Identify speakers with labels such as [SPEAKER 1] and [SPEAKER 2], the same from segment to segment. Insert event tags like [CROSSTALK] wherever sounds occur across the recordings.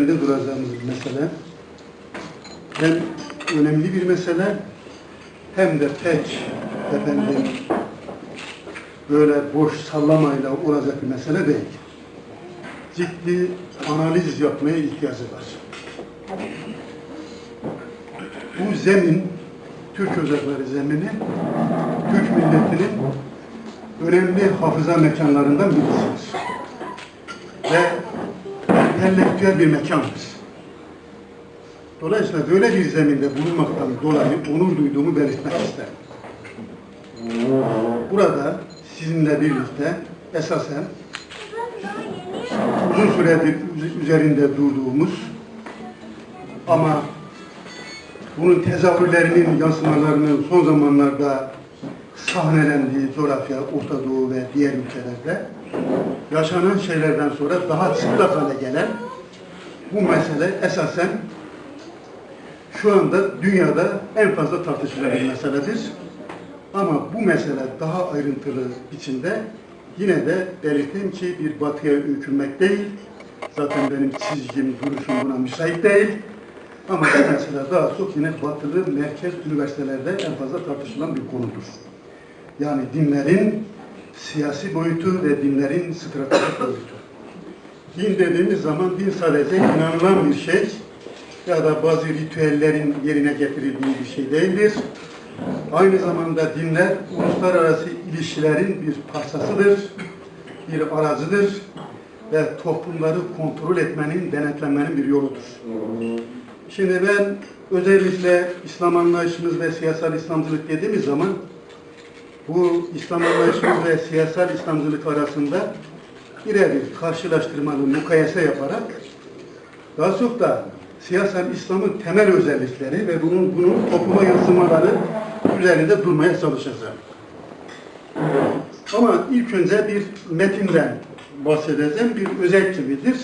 [SPEAKER 1] üzerinde duracağımız bir mesele. Hem önemli bir mesele hem de pek efendim böyle boş sallamayla olacak bir mesele değil. Ciddi analiz yapmaya ihtiyacı var. Bu zemin, Türk Ocakları zemini, Türk milletinin önemli hafıza mekanlarından birisidir. Ve entelektüel bir mekandır. Dolayısıyla böyle bir zeminde bulunmaktan dolayı onur duyduğumu belirtmek isterim. Burada sizinle birlikte esasen uzun süredir üz- üzerinde durduğumuz ama bunun tezahürlerinin, yansımalarının son zamanlarda sahnelendiği coğrafya, Orta Doğu ve diğer ülkelerde yaşanan şeylerden sonra daha çıplak hale gelen bu mesele esasen şu anda dünyada en fazla tartışılan bir meseledir. Ama bu mesele daha ayrıntılı biçimde yine de belirteyim ki bir batıya öykünmek değil. Zaten benim çizgim, duruşum buna müsait değil. Ama bu mesele daha çok yine batılı merkez üniversitelerde en fazla tartışılan bir konudur. Yani dinlerin siyasi boyutu ve dinlerin stratejik boyutu. Din dediğimiz zaman din sadece inanılan bir şey ya da bazı ritüellerin yerine getirildiği bir şey değildir. Aynı zamanda dinler uluslararası ilişkilerin bir parçasıdır, bir aracıdır ve toplumları kontrol etmenin, denetlemenin bir yoludur. Şimdi ben özellikle İslam anlayışımız ve siyasal İslamcılık dediğimiz zaman bu İslam anlayışımız ve siyasal İslamcılık arasında birebir karşılaştırmalı mukayese yaparak daha çok da siyasal İslam'ın temel özellikleri ve bunun bunun topluma yansımaları üzerinde durmaya çalışacağım. Ama ilk önce bir metinden bahsedeceğim. Bir özet gibidir.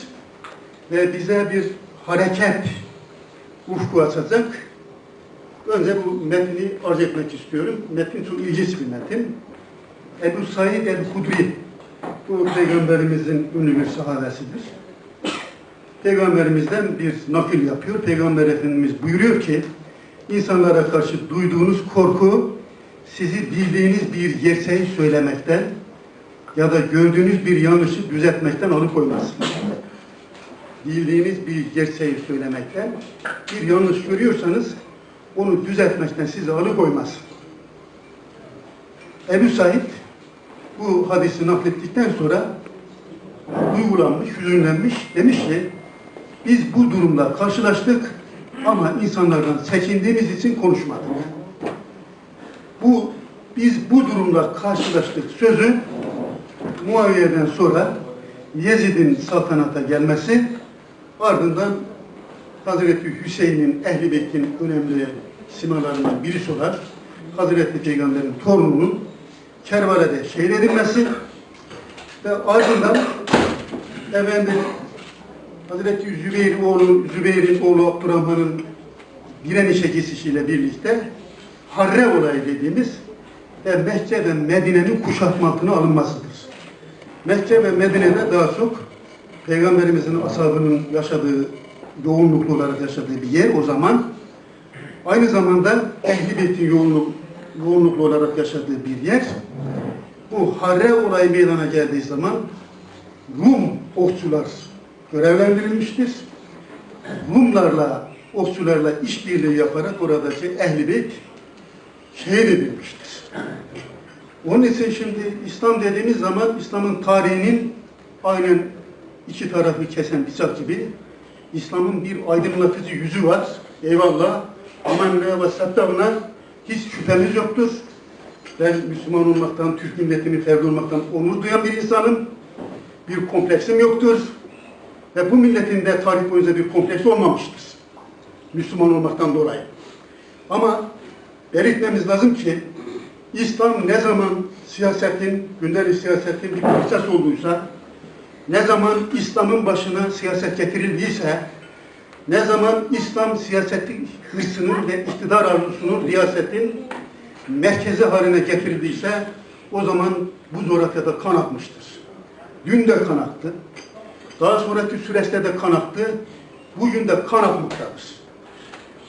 [SPEAKER 1] Ve bize bir hareket ufku açacak. Önce bu metni arz etmek istiyorum. Metin çok ilginç bir metin. Ebu Said el-Hudri, bu Peygamberimizin ünlü bir sahabesidir. Peygamberimizden bir nakil yapıyor. Peygamber Efendimiz buyuruyor ki, insanlara karşı duyduğunuz korku, sizi bildiğiniz bir gerçeği söylemekten ya da gördüğünüz bir yanlışı düzeltmekten alıkoymaz. Bildiğiniz bir gerçeği söylemekten, bir yanlış görüyorsanız onu düzeltmekten sizi alıkoymaz. Ebu Said bu hadisi naklettikten sonra duygulanmış, hüzünlenmiş, demiş ki biz bu durumla karşılaştık ama insanlardan çekindiğimiz için konuşmadık. Bu biz bu durumla karşılaştık sözü Muaviye'den sonra Yezid'in saltanata gelmesi ardından Hazreti Hüseyin'in Ehl-i Beyt'in önemli simalarından birisi olan Hazreti Peygamber'in torununun Kerbela'da şehit edilmesi ve ardından efendim Hazreti Zübeyir oğlu Zübeyir'in oğlu Abdurrahman'ın direnişe geçişiyle birlikte Harre olayı dediğimiz ve Mekke ve Medine'nin kuşatma altına alınmasıdır. Mekke ve Medine'de daha çok Peygamberimizin ashabının yaşadığı, yoğunluklu olarak yaşadığı bir yer o zaman. Aynı zamanda Ehl-i Beyt'in yoğunluk, yoğunluklu olarak yaşadığı bir yer. Bu Harre olayı meydana geldiği zaman Rum okçular görevlendirilmiştir. Rumlarla, okçularla işbirliği yaparak oradaki Ehl-i Beyt şehit edilmiştir. Onun için şimdi İslam dediğimiz zaman İslam'ın tarihinin aynen iki tarafı kesen bıçak gibi İslam'ın bir aydınlatıcı yüzü var. Eyvallah. Aman ve vasattavna hiç şüphemiz yoktur. Ben Müslüman olmaktan, Türk milletinin ferdi olmaktan onur duyan bir insanım. Bir kompleksim yoktur. Ve bu milletin de tarih boyunca bir kompleksi olmamıştır. Müslüman olmaktan dolayı. Ama belirtmemiz lazım ki İslam ne zaman siyasetin, gündelik siyasetin bir parçası olduysa, ne zaman İslam'ın başına siyaset getirildiyse, ne zaman İslam siyasetin hırsının ve iktidar arzusunun riyasetin merkezi haline getirildiyse, o zaman bu coğrafyada kan akmıştır. Dün de kan aktı. Daha sonraki süreçte de kan aktı. bugün de kan akmaktadır.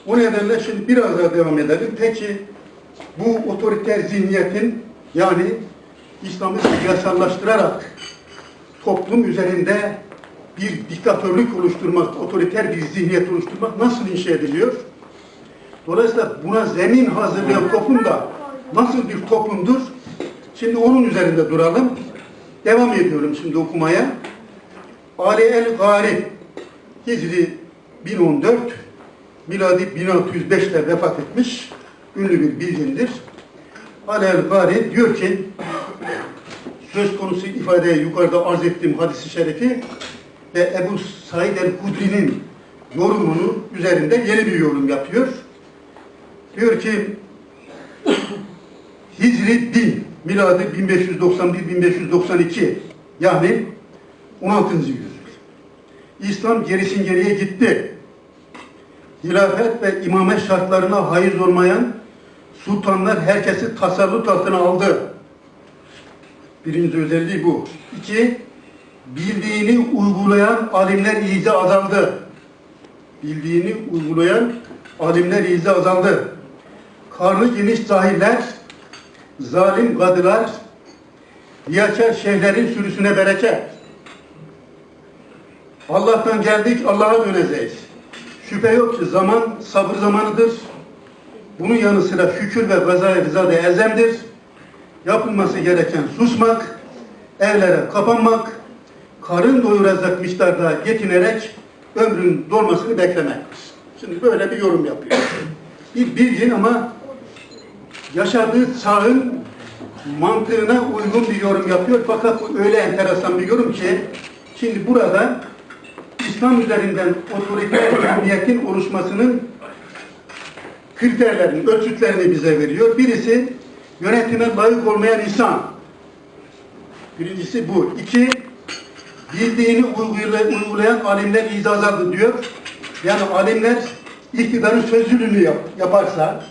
[SPEAKER 1] O nedenle şimdi biraz daha devam edelim. Peki bu otoriter zihniyetin yani İslam'ı siyasallaştırarak toplum üzerinde bir diktatörlük oluşturmak, otoriter bir zihniyet oluşturmak nasıl inşa ediliyor? Dolayısıyla buna zemin hazırlayan toplum da nasıl bir toplumdur? Şimdi onun üzerinde duralım. Devam ediyorum şimdi okumaya. Ali el-Gari Hicri 1014 miladi 1605'te vefat etmiş ünlü bir bilgindir. Ali el-Gari diyor ki söz konusu ifadeye yukarıda arz ettiğim hadisi şerifi ve Ebu Said el-Hudri'nin yorumunu üzerinde yeni bir yorum yapıyor. Diyor ki Hicri 1000, miladi 1591-1592 yani 16. yüzyıl. İslam gerisin geriye gitti. Hilafet ve imamet şartlarına haiz olmayan sultanlar herkesi tasallut altına aldı. Birinci özelliği bu. İki, bildiğini uygulayan alimler iyice azaldı. Bildiğini uygulayan alimler iyice azaldı. Karnı geniş cahiller, zalim kadılar, riyakar şeyhlerin sürüsüne bereket. Allah'tan geldik, Allah'a döneceğiz. Şüphe yok ki zaman sabır zamanıdır. Bunun yanı sıra şükür ve gazaya rıza da elzemdir. Yapılması gereken susmak, evlere kapanmak, karın doyuracak miktarda yetinerek ömrün dolmasını beklemektir. Şimdi böyle bir yorum yapıyor. Bir bilgin ama yaşadığı çağın mantığına uygun bir yorum yapıyor. Fakat bu öyle enteresan bir yorum ki şimdi burada İslam üzerinden otoriter hükümiyetin oluşmasının kriterlerini, ölçütlerini bize veriyor. Birisi yönetime layık olmayan insan. Birincisi bu. İki, bildiğini uygulay- uygulayan alimler izazadı diyor. Yani alimler iktidarın sözlülüğünü yap, yaparsa,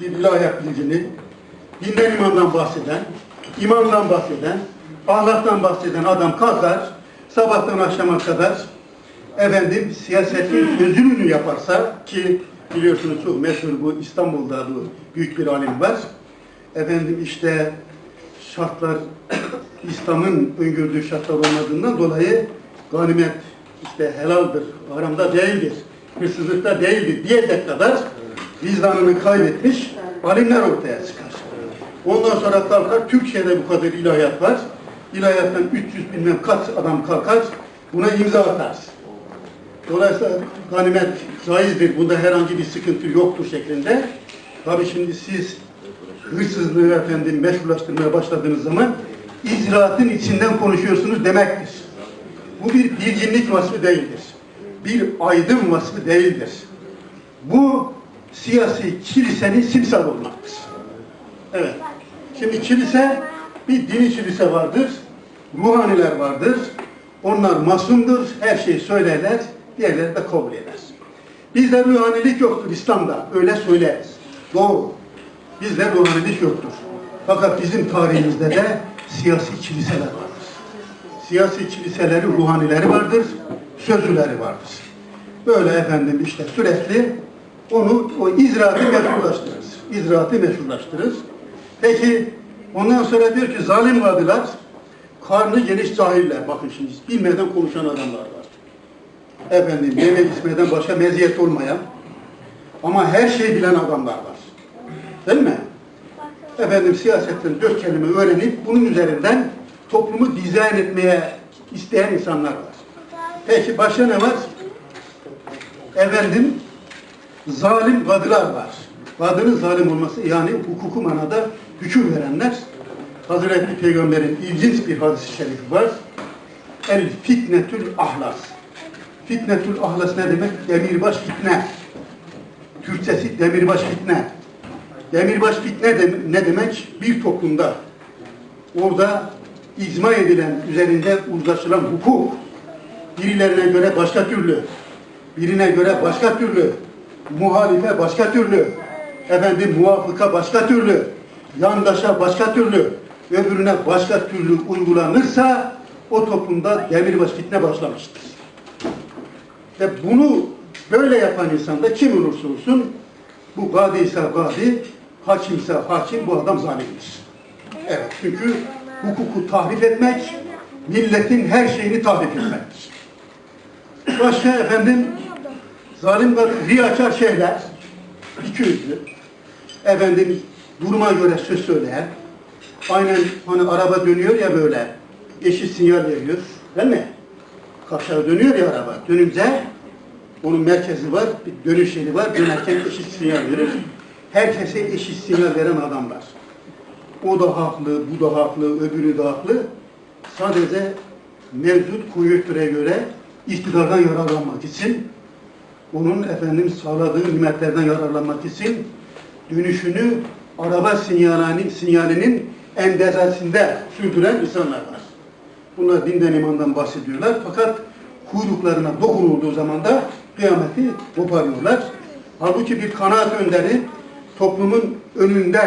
[SPEAKER 1] bir ilahiyat bilgini, dinden imandan bahseden, imandan bahseden, ahlaktan bahseden adam kalkar, sabahtan akşama kadar efendim siyasetin sözlülüğünü yaparsa ki biliyorsunuz çok meşhur bu İstanbul'da bu büyük bir alim var. Efendim işte şartlar [COUGHS] İslam'ın öngördüğü şartlar olmadığından dolayı ganimet işte helaldir, haramda değildir, hırsızlıkta değildir diyecek kadar vicdanını kaybetmiş alimler ortaya çıkar. Ondan sonra kalkar, Türkiye'de bu kadar ilahiyat var. İlahiyattan 300 bilmem kaç adam kalkar, buna imza atar. Dolayısıyla ganimet caizdir, bunda herhangi bir sıkıntı yoktur şeklinde. Tabii şimdi siz hırsızlığı efendim meşrulaştırmaya başladığınız zaman icraatın içinden konuşuyorsunuz demektir. Bu bir bilginlik vasfı değildir. Bir aydın vasfı değildir. Bu siyasi kilisenin simsar olmaktır. Evet. Şimdi kilise bir dini kilise vardır. Ruhaniler vardır. Onlar masumdur. Her şeyi söylerler. Diğerleri de kabul eder. Bizde ruhanilik yoktur İslam'da. Öyle söyleriz. Doğru. Bizde ruhanilik yoktur. Fakat bizim tarihimizde de siyasi kiliseler vardır. Siyasi kiliseleri, ruhanileri vardır. Sözlüleri vardır. Böyle efendim işte sürekli onu o izraatı meşrulaştırır. İzraatı meşrulaştırır. Peki ondan sonra diyor ki zalim kadılar karnı geniş cahiller. Bakın şimdi bilmeden konuşan adamlar var. Efendim yemek içmeden başka meziyet olmayan ama her şeyi bilen adamlar var. Değil mi? Efendim siyasetten dört kelime öğrenip bunun üzerinden toplumu dizayn etmeye isteyen insanlar var. Peki başka ne var? Efendim zalim kadılar var. Kadının zalim olması yani hukuku manada hüküm verenler. Hazreti Peygamber'in ilginç bir hadis-i şerifi var. El fitnetül ahlas. Fitnetül ahlas ne demek? Demirbaş fitne. Türkçesi demirbaş fitne. Demirbaş fitne de, ne demek? Bir toplumda orada icma edilen, üzerinde uzlaşılan hukuk birilerine göre başka türlü, birine göre başka türlü, muhalife başka türlü, efendim muvafıka başka türlü, yandaşa başka türlü, öbürüne başka türlü uygulanırsa o toplumda demirbaş fitne başlamıştır. Ve bunu böyle yapan insan da kim olursa olsun bu gadi ise gadi, hakimse hakim bu adam zalimdir. Evet çünkü hukuku tahrip etmek, milletin her şeyini tahrip etmektir. Başka efendim zalim ve riyakar şeyler, iki yüzlü, efendim duruma göre söz söyleyen, aynen hani araba dönüyor ya böyle, eşit sinyal veriyor, değil mi? Karşıya dönüyor ya araba, dönünce onun merkezi var, bir dönüş yeri var, dönerken eşit sinyal verir. Herkese eşit sinyal veren adamlar. O da haklı, bu da haklı, öbürü de haklı. Sadece mevcut konjöktüre göre iktidardan yararlanmak için, onun efendim sağladığı nimetlerden yararlanmak için dönüşünü araba sinyalinin, sinyalinin endezesinde sürdüren insanlar var. Bunlar dinden imandan bahsediyorlar fakat kuyruklarına dokunulduğu zaman da kıyameti koparıyorlar. Halbuki bir kanaat önderi toplumun önünde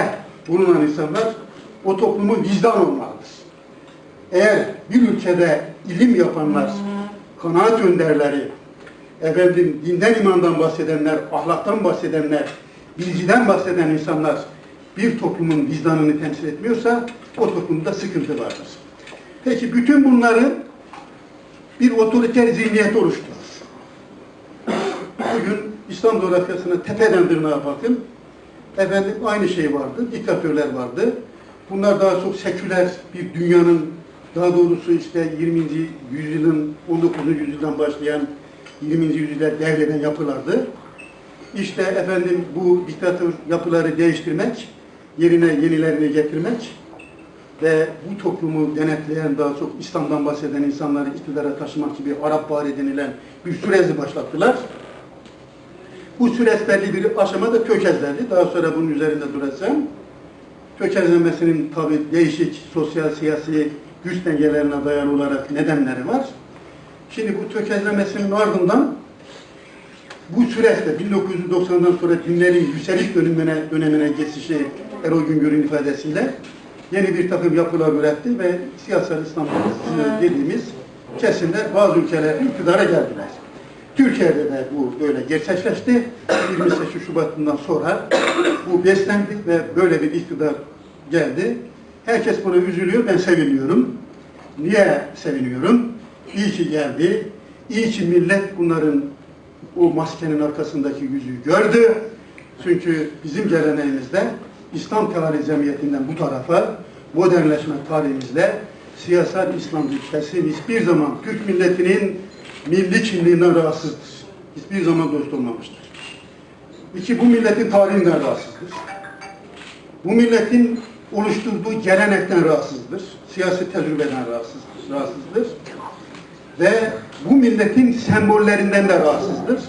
[SPEAKER 1] bulunan insanlar o toplumun vicdan olmalıdır. Eğer bir ülkede ilim yapanlar, kanaat önderleri, efendim dinden imandan bahsedenler, ahlaktan bahsedenler, bilgiden bahseden insanlar bir toplumun vicdanını temsil etmiyorsa o toplumda sıkıntı vardır. Peki bütün bunların bir otoriter zihniyet oluşturur. Bugün İslam coğrafyasına tepeden tırnağa bakın. Efendim aynı şey vardı, diktatörler vardı. Bunlar daha çok seküler bir dünyanın, daha doğrusu işte 20. yüzyılın, 19. yüzyıldan başlayan 20. yüzyılda devreden yapılardı. İşte efendim bu diktatör yapıları değiştirmek, yerine yenilerini getirmek ve bu toplumu denetleyen daha çok İslam'dan bahseden insanları iktidara taşımak gibi Arap bari denilen bir süreci başlattılar. Bu süreç belli bir aşamada tökezlendi. Daha sonra bunun üzerinde duracağım. Tökezlenmesinin tabi değişik sosyal siyasi güç dengelerine dayalı olarak nedenleri var. Şimdi bu tökezlemesinin ardından bu süreçte 1990'dan sonra dinlerin yükseliş dönemine, dönemine geçişi Erol Güngör'ün ifadesiyle yeni bir takım yapılar üretti ve siyasal İslam dediğimiz kesimler bazı ülkelerde iktidara geldiler. Türkiye'de de bu böyle gerçekleşti. 28 Şubat'ından sonra bu beslendi ve böyle bir iktidar geldi. Herkes buna üzülüyor, ben seviniyorum. Niye seviniyorum? İyi ki geldi. İyi ki millet bunların o maskenin arkasındaki yüzü gördü. Çünkü bizim geleneğimizde İslam tarihi cemiyetinden bu tarafa modernleşme tarihimizde siyasal İslam kesim hiçbir zaman Türk milletinin milli kimliğinden rahatsızdır. Hiçbir zaman dost olmamıştır. İki, bu milletin tarihinden rahatsızdır. Bu milletin oluşturduğu gelenekten rahatsızdır. Siyasi tecrübeden rahatsızdır. rahatsızdır. Ve bu milletin sembollerinden de rahatsızdır.